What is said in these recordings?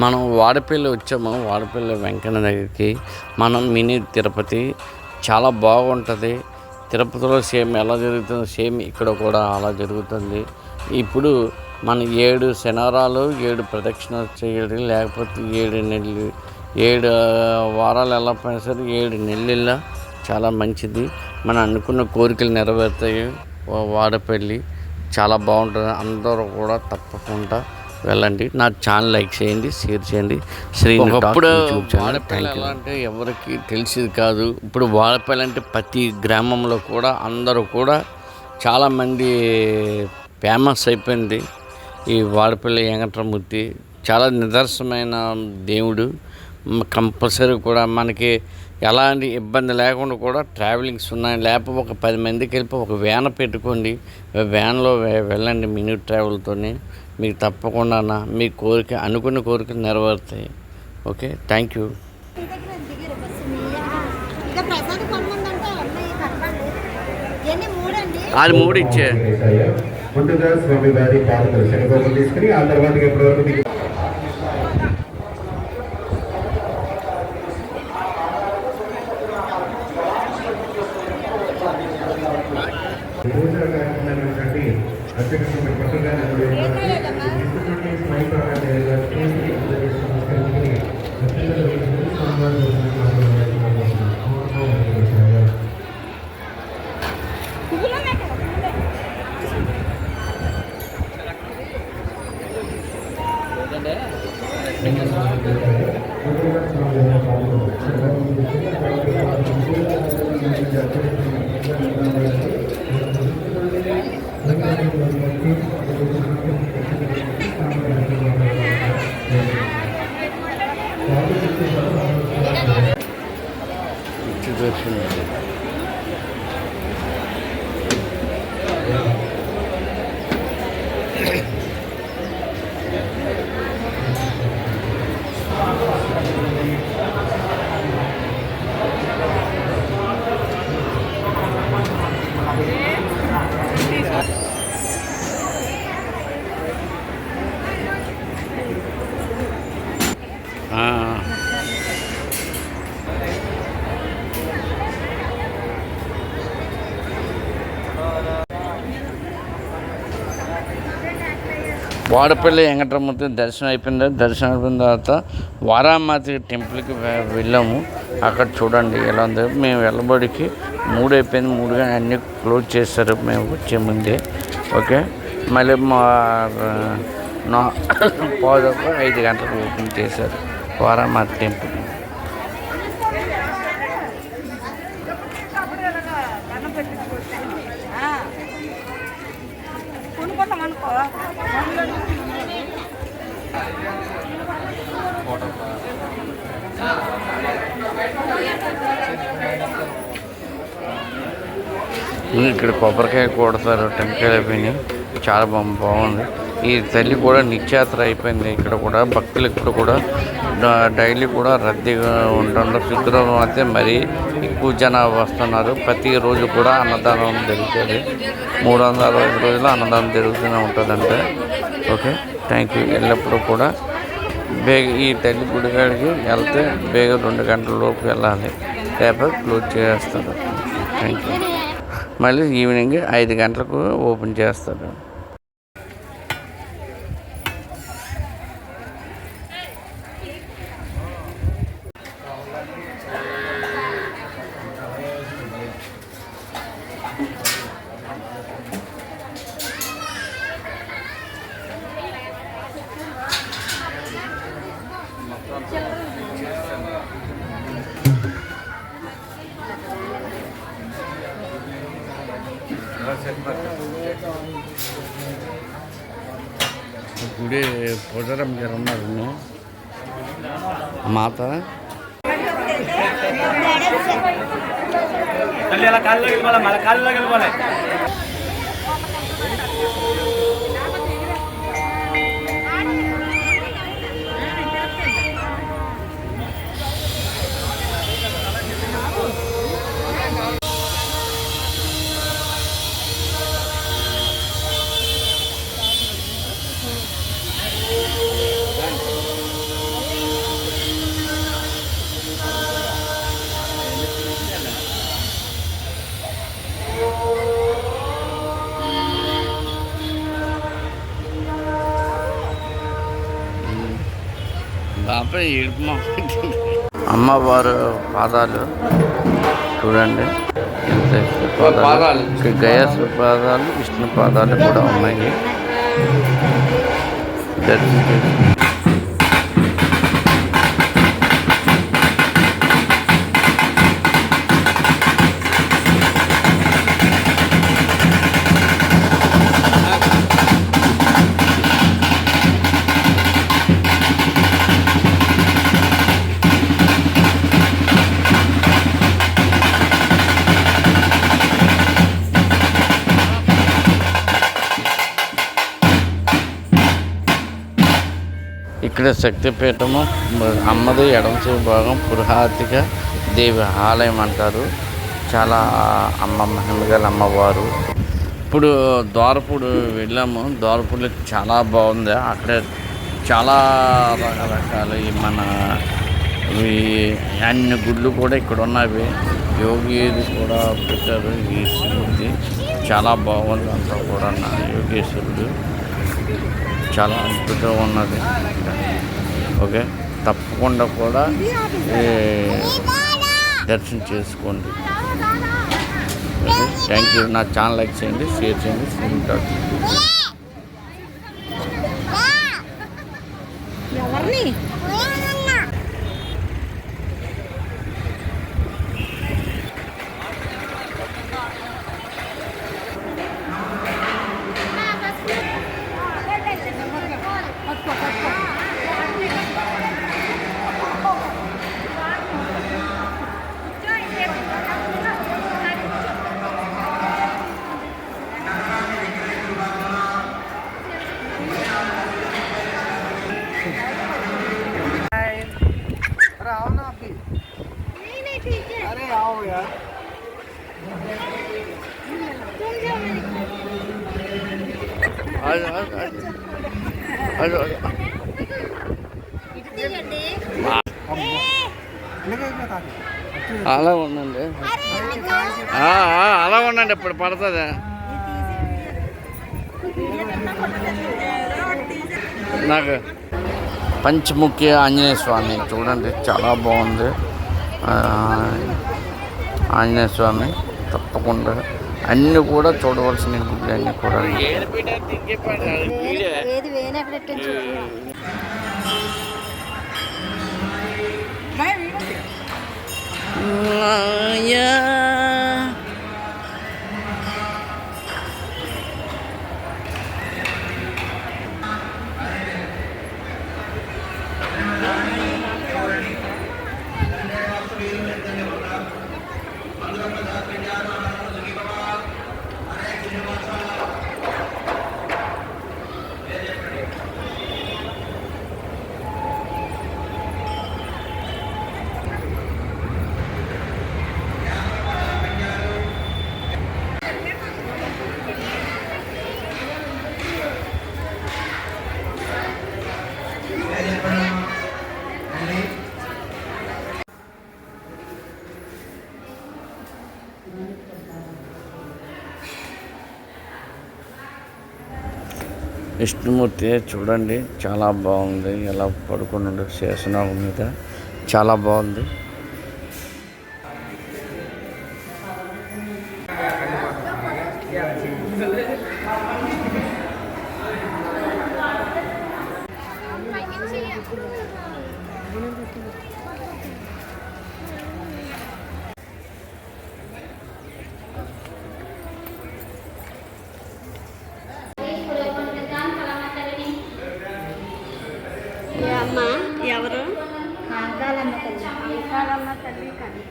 మనం వాడపల్లి వచ్చాము వాడపల్లి వెంకన్న దగ్గరికి. మనం మినీ తిరుపతి. చాలా బాగుంటుంది. తిరుపతిలో సేమ్ ఎలా జరుగుతుందో సేమ్ ఇక్కడ కూడా అలా జరుగుతుంది. ఇప్పుడు మన ఏడు శనారాలు ఏడు ప్రదక్షిణ చేయడం లేకపోతే ఏడు నెల్లి ఏడు వారాలు ఎలా పోయినా సరే ఏడు నెలల చాలా మంచిది. మనం అనుకున్న కోరికలు నెరవేరుతాయి. వాడపల్లి చాలా బాగుంటుంది. అందరూ కూడా తప్పకుండా వెళ్ళండి. నా ఛానల్ లైక్ చేయండి షేర్ చేయండి. శ్రీ ఒకప్పుడు వాడపల్లి అంటే ఎవరికి తెలిసేది కాదు. ఇప్పుడు వాడపల్లి అంటే ప్రతి గ్రామంలో కూడా అందరూ కూడా చాలామంది ఫేమస్ అయిపోయింది ఈ వాడపల్లి వెంకటరమూర్తి. చాలా నిదర్శనమైన దేవుడు. కంపల్సరీ కూడా మనకి ఎలాంటి ఇబ్బంది లేకుండా కూడా ట్రావెలింగ్స్ ఉన్నాయి. లేకపోతే ఒక పది మందికి వెళ్ళి ఒక వ్యాన్ పెట్టుకోండి. వ్యాన్లో వెళ్ళండి మినీ ట్రావెల్తోని. మీకు తప్పకుండా మీ కోరిక అనుకున్న కోరికలు నెరవేరుతాయి. ఓకే? Thank you. అది మూడు ఇచ్చే. ముందుగా స్వామి వారి పాదలు శనగోపం తీసుకుని ఆ తర్వాత ఎప్పటివరకు మీకు దిగి పూజల కార్యక్రమాన్ని అధ్యక్షుడు పట్టుగా వాడపల్లి వెంకటరమూర్తి దర్శనం అయిపోయింది దర్శనం అయిపోయిన తర్వాత వారామాతి టెంపుల్కి వెళ్ళాము. అక్కడ చూడండి ఎలా ఉంది. మేము వెళ్ళబడికి మూడు అయిపోయింది. మూడుగా అన్నీ క్లోజ్ చేస్తారు మేము వచ్చే ముందే. ఓకే? మళ్ళీ మా నా పాదొక ఐదు గంటలకు ఓపెన్ చేశారు. వారామాతి టెంపుల్. కొనుక్కుంటాం అనుకో ఇక్కడ కొబ్బరికాయ కొడతారు టెంకాయలు అయిపోయినాయి. చాలా బాగుంది. ఈ తల్లి కూడా నిత్యాత్ర అయిపోయింది. ఇక్కడ కూడా భక్తులు ఇక్కడ కూడా డైలీ కూడా రద్దీగా ఉంటుండ్రు శుక్రవారం అయితే మరి ఎక్కువ జనాభా వస్తున్నారు. ప్రతిరోజు కూడా అన్నదానం జరుగుతుంది. మూడు వందల అరవై ఐదు రోజులు అన్నదానం జరుగుతూనే ఉంటుందంటే. Okay thank you. ఎల్లప్పుడూ కూడా బేగ ఈ తల్లి గుడి కాడికి వెళ్తే బేగ రెండు గంటల లోపు వెళ్ళాలి. లేకపోతే క్లోజ్ చేస్తారు థ్యాంక్ యూ. మళ్ళీ ఈవినింగ్ ఐదు గంటలకు ఓపెన్ చేస్తారు పోతారం గారు ఉన్నారు. మాత? తల్లి అలా కాళ్ళలోకి వెళ్ళిపోవాలి మళ్ళీ కాళ్ళలోకి వెళ్ళిపోవాలి అమ్మవారు పాదాలు చూడండి. పాదాలు? గయాసు పాదాలు విష్ణు పాదాలు కూడా ఉన్నాయి. దర్శనం ఇక్కడ శక్తిపీఠము అమ్మది ఎడమ భాగం పురహాతిక దేవి ఆలయం అంటారు. చాలా అమ్మ మహిమగల అమ్మవారు. ఇప్పుడు ద్వారపూడి వెళ్ళాము. ద్వారపూడి చాలా బాగుంది. అక్కడ చాలా రకరకాల ఈ మన ఇవి అన్ని గుళ్ళు కూడా ఇక్కడ ఉన్నవి. యోగిది కూడా పెట్టారు. ఈ చాలా బాగుంది అంతా కూడా యోగేశ్వరుడు. చాలా అద్భుతంగా ఉన్నది. ఓకే? తప్పకుండా కూడా దర్శనం చేసుకోండి. ఓకే? థ్యాంక్ యూ నా ఛానల్ లైక్ చేయండి షేర్ చేయండి. అలా ఉండండి. అలా ఉండండి ఇప్పుడు పడుతుంది. నాకు పంచముఖి ఆంజనేయ స్వామి చూడండి చాలా బాగుంది. ఆంజనేయ స్వామి తప్పకుండా అన్నీ కూడా చూడవలసిన అన్నీ కూడా. ఏది విష్ణుమూర్తి చూడండి చాలా బాగుంది. ఎలా పడుకున్నాడు శేషనాగం మీద. చాలా బాగుంది. కాంతాలమ్మ తల్లి కానీ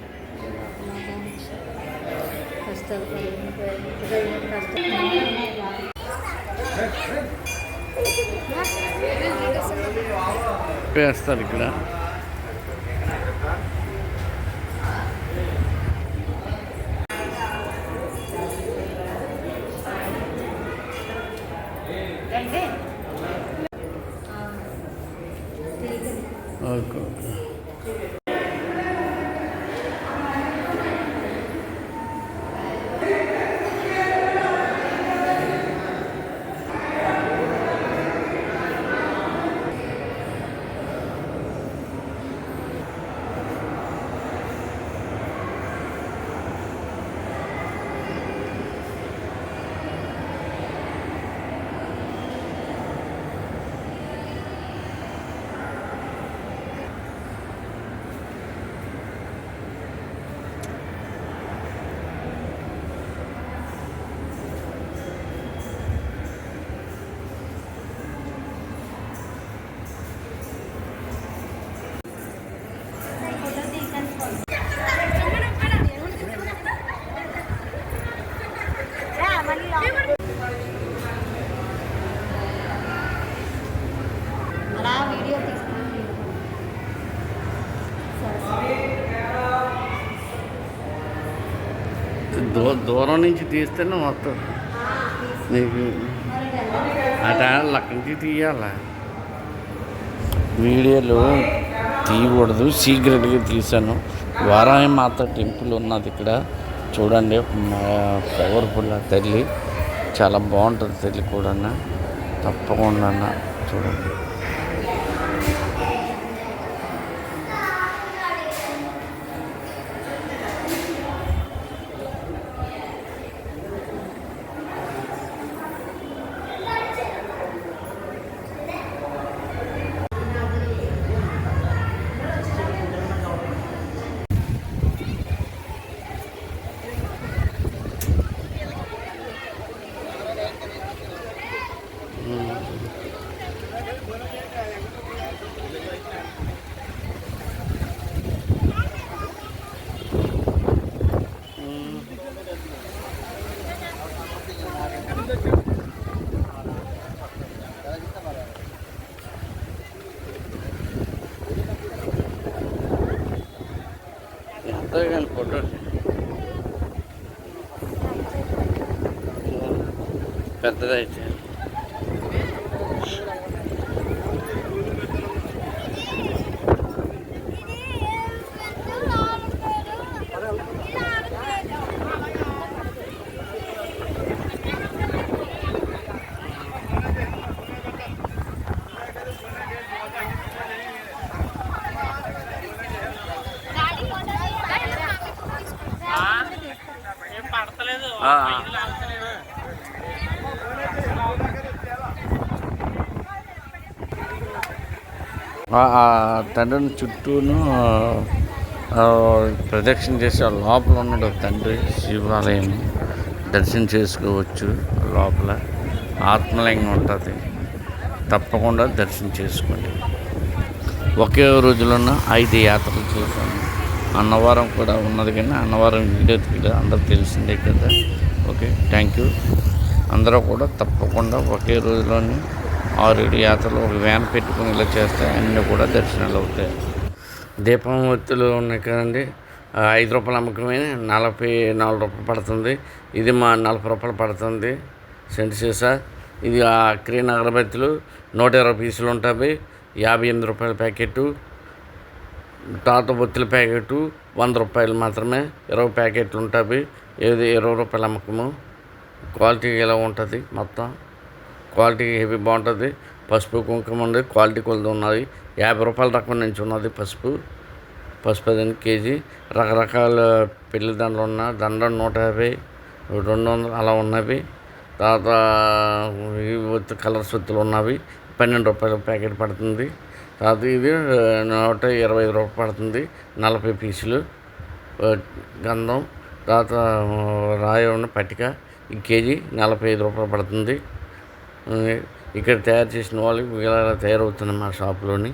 కష్టాలు వేస్తారు ఇక్కడ. Okay okay. దూరం నుంచి తీస్తేనే మొత్తం నీకు లక్క నుంచి తీయాలా? వీడియోలు తీయకూడదు. సీక్రెట్గా తీశాను. వారాయం మాత టెంపుల్ ఉన్నది ఇక్కడ. చూడండి పవర్ఫుల్ ఆ తల్లి. చాలా బాగుంటుంది తల్లి కూడా తప్పకుండా చూడండి. ఎంతో కానీ ఫోటో పెద్దదైతే. తండ్రిని చుట్టూను ప్రదక్షిణ చేసి ఆ లోపల ఉన్నాడు తండ్రి శివాలయం దర్శనం చేసుకోవచ్చు లోపల. ఆత్మలింగం ఉంటుంది. తప్పకుండా దర్శనం చేసుకోండి. ఒకే రోజులోన ఐదు యాత్రలు చేశాను అన్నవరం కూడా ఉన్నది కానీ అన్నవరం వీడియో తీయలేదు అందరూ తెలిసిందే కదా. Okay thank you. అందరూ కూడా తప్పకుండా ఒకే రోజులోనే ఆరు ఏడు యాత్రలు ఒక వ్యాన్ పెట్టుకుని ఇలా చేస్తే అన్నీ కూడా దర్శనాలు అవుతాయి. దీపం ఒత్తులు ఉన్నాయి కదండి. ఐదు రూపాయల అమ్మకమే నలభై నాలుగు రూపాయలు పడుతుంది. ఇది మా నలభై రూపాయలు పడుతుంది. సెంట్ సీసా. ఇది ఆ క్రీన్ అగరబత్తులు నూట ఇరవై పీసులు ఉంటాయి. యాభై ఎనిమిది రూపాయల ప్యాకెట్టు. తాత బొత్తుల ప్యాకెట్ వంద రూపాయలు మాత్రమే ఇరవై ప్యాకెట్లు ఉంటాయి. ఏది ఇరవై రూపాయల అమ్మకము. క్వాలిటీ ఎలా ఉంటుంది మొత్తం? క్వాలిటీ హెవీ బాగుంటుంది. పసుపు కుంకుమ ఉంది. క్వాలిటీ కొలది ఉన్నది. యాభై రూపాయల రకం నుంచి ఉన్నది పసుపు. పసుపు అది కేజీ. రకరకాల పెళ్ళి దండలు ఉన్న దండ నూట యాభై రెండు వందలు అలా ఉన్నవి. తర్వాత ఈ కలర్స్ వత్తులు ఉన్నవి. పన్నెండు రూపాయల ప్యాకెట్ పడుతుంది. తర్వాత ఇది నూట ఇరవై ఐదు రూపాయలు పడుతుంది నలభై పీసులు గంధం తర్వాత రాయి ఉన్న పట్టిక ఈ కేజీ నలభై ఐదు రూపాయలు పడుతుంది. ఇక్కడ తయారు చేసిన వాళ్ళు ఇలా తయారవుతుంది మా షాప్లోని.